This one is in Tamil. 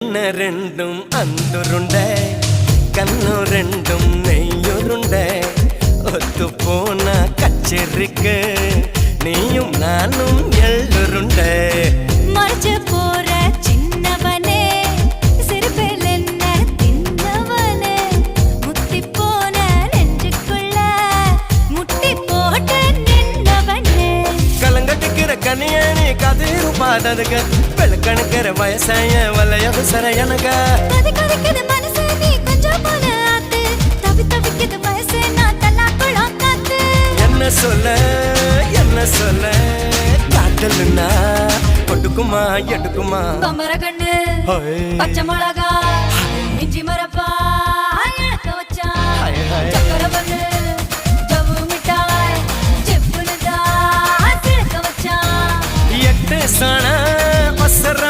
கண்ண ரெண்டும் அந்துருண்ட கண்ணு ரெண்டும் நெய்யுருண்ட. ஒத்து போன கச்சேரிக்கு நீயும் நானும் தவி தவிக்குது வயசு நான் தல்லாக்குளம் காத்து என்ன சொல்ல என்ன சொல்ல? காட்டலுன்னா கொடுக்குமா எடுக்குமா? கண்ணு. பச்சை மிளகா இஞ்சி மரப்பா सण असर